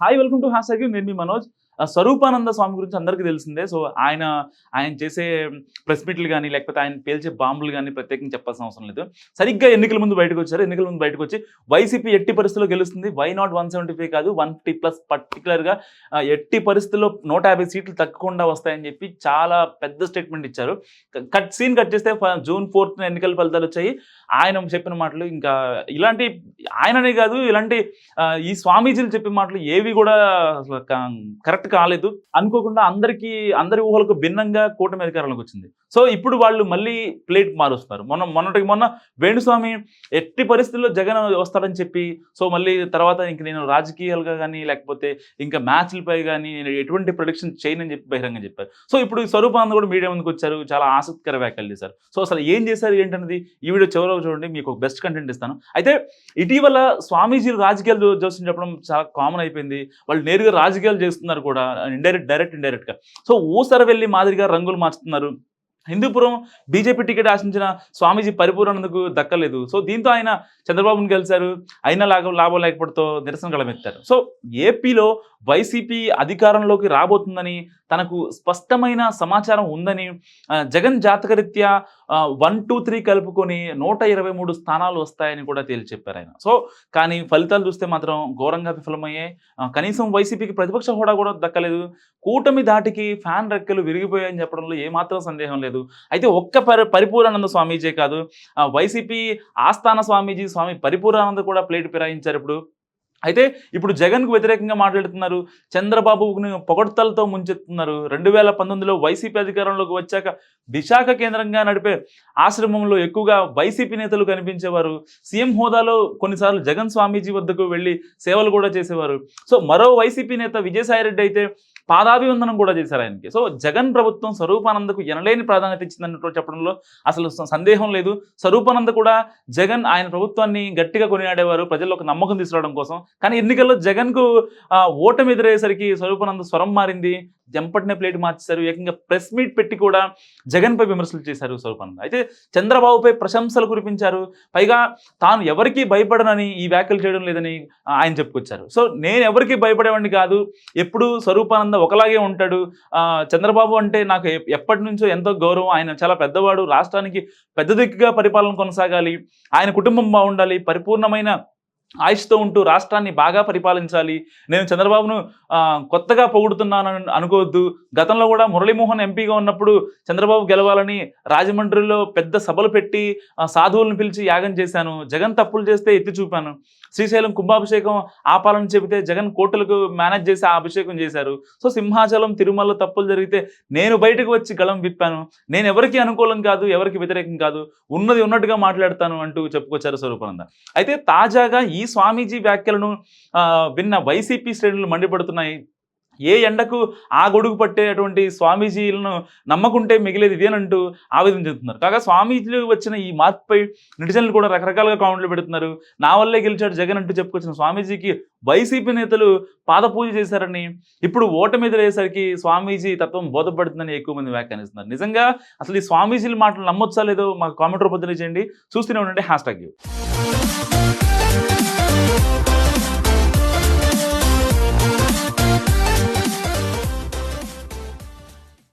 Hi welcome to hash నేను మీ మనోజ్ ఆ, స్వరూపానంద స్వామి గురించి అందరికీ తెలిసిందే. సో ఆయన ఆయన చేసే ప్రెస్ మీట్లు కానీ లేకపోతే ఆయన పేల్చే బాంబులు కానీ ప్రత్యేకంగా చెప్పాల్సిన అవసరం లేదు. సరిగ్గా ఎన్నికల ముందు బయటకు వచ్చారు. ఎన్నికల ముందు బయటకు వచ్చి వైసీపీ ఎట్టి పరిస్థితుల్లో గెలుస్తుంది? Why not one seventy five కాదు వన్ ఫిఫ్టీ ప్లస్ పర్టికులర్గా ఎట్టి పరిస్థితుల్లో నూట యాభై సీట్లు తగ్గకుండా వస్తాయని చెప్పి చాలా పెద్ద స్టేట్మెంట్ ఇచ్చారు. కట్ సీన్ కట్ చేస్తే జూన్ ఫోర్త్ ఎన్నికల ఫలితాలు వచ్చాయి. ఆయన చెప్పిన మాటలు ఇంకా ఇలాంటి ఆయననే కాదు ఇలాంటి ఈ స్వామీజీలు చెప్పిన మాటలు ఏవి కూడా అసలు కరెక్ట్ కాలేదు. అనుకోకుండా అందరికీ అందరి ఊహలకు భిన్నంగా కూటమి అధికారంలోకి వచ్చింది. సో ఇప్పుడు వాళ్ళు మళ్ళీ ప్లేట్ మారుస్తున్నారు మొన్న మొన్నటికి మొన్న వేణుస్వామి ఎట్టి పరిస్థితుల్లో జగన్ వస్తాడని చెప్పి సో మళ్ళీ తర్వాత ఇంక నేను రాజకీయాలుగా కానీ లేకపోతే ఇంకా మ్యాచ్లపై కానీ నేను ఎటువంటి ప్రొడిక్షన్ చేయనని చెప్పి బహిరంగం చెప్పారు. సో ఇప్పుడు స్వరూపానంద కూడా మీడియా ముందుకు వచ్చారు. చాలా ఆసక్తికర వ్యాఖ్యలు చేశారు. సో అసలు ఏం చేశారు ఏంటన్నది ఈ వీడియో చివరిలో చూడండి. మీకు బెస్ట్ కంటెంట్ ఇస్తాను. అయితే ఇటీవల స్వామీజీలు రాజకీయాలు జో- జోస్యం చెప్పడం చాలా కామన్ అయిపోయింది. వాళ్ళు నేరుగా రాజకీయాలు చేస్తున్నారు కూడా. ఇండైరెక్ట్ డైరెక్ట్ ఇండైరెక్ట్గా సో ఊసర వెళ్ళి మాదిరిగా రంగులు మార్చుతున్నారు. హిందూపురం బీజేపీ టికెట్ ఆశించిన స్వామీజీ పరిపూర్ణకు దక్కలేదు. సో దీంతో ఆయన చంద్రబాబును కలిశారు అయినా లాభం లాభం లేకపోవడంతో నిరసన గళమెత్తారు. సో ఏపీలో వైసీపీ అధికారంలోకి రాబోతుందని తనకు స్పష్టమైన సమాచారం ఉందని జగన్ జాతకరీత్యా వన్ టూ త్రీ కలుపుకొని నూట ఇరవై మూడు స్థానాలు వస్తాయని కూడా తేల్చి చెప్పారు ఆయన. సో కానీ ఫలితాలు చూస్తే మాత్రం ఘోరంగా విఫలమయ్యాయి. కనీసం వైసీపీకి ప్రతిపక్ష హోడా కూడా దక్కలేదు. కూటమి దాటికి ఫ్యాన్ రెక్కలు విరిగిపోయాయని చెప్పడంలో ఏమాత్రం సందేహం లేదు. అయితే ఒక్క పరి పరిపూర్ణానంద స్వామీజే కాదు. వైసీపీ ఆస్థాన స్వామీజీ స్వామి పరిపూర్ణానంద కూడా ప్లేట్ ఫిరాయించారు ఇప్పుడు. అయితే ఇప్పుడు జగన్కు వ్యతిరేకంగా మాట్లాడుతున్నారు చంద్రబాబుని పొగడ్తలతో ముంచెత్తున్నారు. రెండు వేల పంతొమ్మిదిలో వైసీపీ అధికారంలోకి వచ్చాక విశాఖ కేంద్రంగా నడిపే ఆశ్రమంలో ఎక్కువగా వైసీపీ నేతలు కనిపించేవారు. సీఎం హోదాలో కొన్నిసార్లు జగన్ స్వామీజీ వద్దకు వెళ్ళి సేవలు కూడా చేసేవారు. సో మరో వైసీపీ నేత విజయసాయిరెడ్డి అయితే పాదాభివందనం కూడా చేశారు ఆయనకి. సో జగన్ ప్రభుత్వం స్వరూపానందకు ఎనలేని ప్రాధాన్యత ఇచ్చిందన్నట్టు చెప్పడంలో అసలు సందేహం లేదు. స్వరూపానంద కూడా జగన్ ఆయన ప్రభుత్వాన్ని గట్టిగా కొనియాడేవారు. ప్రజల్లో ఒక నమ్మకం తీసుకురావడం కోసం. కానీ ఎన్నికల్లో జగన్కు ఓటమి ఎదురయ్యేసరికి స్వరూపానంద స్వరం మారింది. జంపట్నే ప్లేట్ మార్చేశారు. ఏకంగా ప్రెస్ మీట్ పెట్టి కూడా జగన్పై విమర్శలు చేశారు స్వరూపానంద అయితే చంద్రబాబుపై ప్రశంసలు కురిపించారు. పైగా తాను ఎవరికీ భయపడనని ఈ వ్యాఖ్యలు చేయడం లేదని ఆయన చెప్పుకొచ్చారు. సో నేను ఎవరికి భయపడేవాడిని కాదు. ఎప్పుడు స్వరూపానంద ఒకలాగే ఉంటాడు. చంద్రబాబు అంటే నాకు ఎప్పటి నుంచో ఎంతో గౌరవం. ఆయన చాలా పెద్దవాడు. రాష్ట్రానికి పెద్ద దిక్కుగా పరిపాలన కొనసాగాలి. ఆయన కుటుంబం బాగుండాలి. పరిపూర్ణమైన ఆయుష్తో ఉంటూ రాష్ట్రాన్ని బాగా పరిపాలించాలి. నేను చంద్రబాబును కొత్తగా పొగుడుతున్నాను అనుకోవద్దు. గతంలో కూడా మురళీమోహన్ ఎంపీగా ఉన్నప్పుడు చంద్రబాబు గెలవాలని రాజమండ్రిలో పెద్ద సభలు పెట్టి సాధువులను పిలిచి యాగం చేశాను. జగన్ తప్పులు చేస్తే ఎత్తి చూపాను. శ్రీశైలం కుంభాభిషేకం ఆపాలని చెబితే జగన్ కోటలకు మేనేజ్ చేసి ఆ అభిషేకం చేశారు. సో సింహాచలం తిరుమల తప్పులు జరిగితే నేను బయటకు వచ్చి గళం విప్పాను. నేను ఎవరికి అనుకూలం కాదు ఎవరికి వ్యతిరేకం కాదు. ఉన్నది ఉన్నట్టుగా మాట్లాడతాను అంటూ చెప్పుకొచ్చారు స్వరూపానంద అయితే తాజాగా ఈ ఈ స్వామీజీ వ్యాఖ్యలను విన్న వైసీపీ శ్రేణులు మండిపడుతున్నాయి. ఏ ఎండకు ఆ గొడుగు పట్టేటువంటి స్వామీజీలను నమ్మకుంటే మిగిలేది ఇదేనంటూ ఆవేదన చెందుతున్నారు. కాగా స్వామీజీలు వచ్చిన ఈ మార్పుపై నిటిజన్లు కూడా రకరకాలుగా కామెంట్లు పెడుతున్నారు. నా వల్లే గెలిచాడు జగన్ అంటూ చెప్పుకొచ్చిన స్వామీజీకి వైసీపీ నేతలు పాదపూజ చేశారని ఇప్పుడు ఓటమి ఎదురయ్యేసరికి స్వామీజీ తత్వం బోధపడుతుందని ఎక్కువ మంది వ్యాఖ్యానిస్తున్నారు నిజంగా అసలు ఈ స్వామీజీల మాటలు నమ్మొచ్చా లేదో మాకు కామెంట్ రూపొందన చేయండి చూస్తూనే ఉండండి హ్యాష్ ట్యాగ్